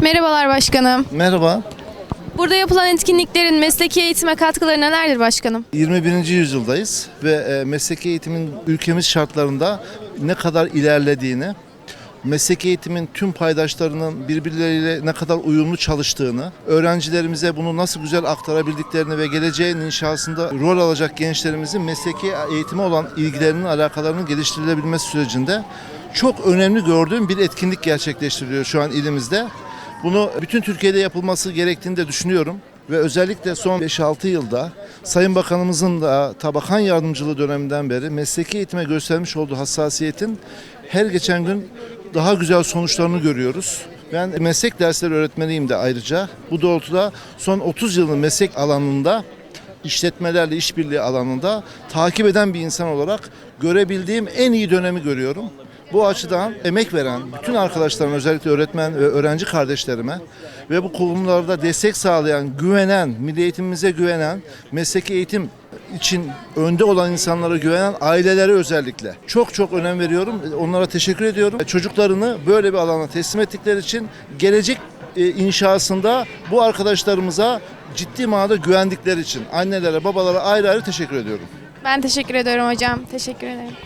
Merhabalar başkanım. Merhaba. Burada yapılan etkinliklerin mesleki eğitime katkıları nelerdir başkanım? 21. yüzyıldayız ve e, mesleki eğitimin ülkemiz şartlarında ne kadar ilerlediğini, mesleki eğitimin tüm paydaşlarının birbirleriyle ne kadar uyumlu çalıştığını, öğrencilerimize bunu nasıl güzel aktarabildiklerini ve geleceğin inşasında rol alacak gençlerimizin mesleki eğitime olan ilgilerinin, alakalarının geliştirilebilmesi sürecinde çok önemli gördüğüm bir etkinlik gerçekleştiriliyor şu an ilimizde. Bunu bütün Türkiye'de yapılması gerektiğini de düşünüyorum. Ve özellikle son 5-6 yılda Sayın Bakanımızın da tabakan yardımcılığı döneminden beri mesleki eğitime göstermiş olduğu hassasiyetin her geçen gün daha güzel sonuçlarını görüyoruz. Ben meslek dersleri öğretmeniyim de ayrıca. Bu doğrultuda son 30 yılın meslek alanında işletmelerle işbirliği alanında takip eden bir insan olarak görebildiğim en iyi dönemi görüyorum. Bu açıdan emek veren bütün arkadaşlarım özellikle öğretmen ve öğrenci kardeşlerime ve bu kurumlarda destek sağlayan, güvenen, milli eğitimimize güvenen, mesleki eğitim için önde olan insanlara güvenen ailelere özellikle çok çok önem veriyorum. Onlara teşekkür ediyorum. Çocuklarını böyle bir alana teslim ettikleri için gelecek e, inşasında bu arkadaşlarımıza ciddi manada güvendikleri için annelere, babalara ayrı ayrı teşekkür ediyorum. Ben teşekkür ediyorum hocam. Teşekkür ederim.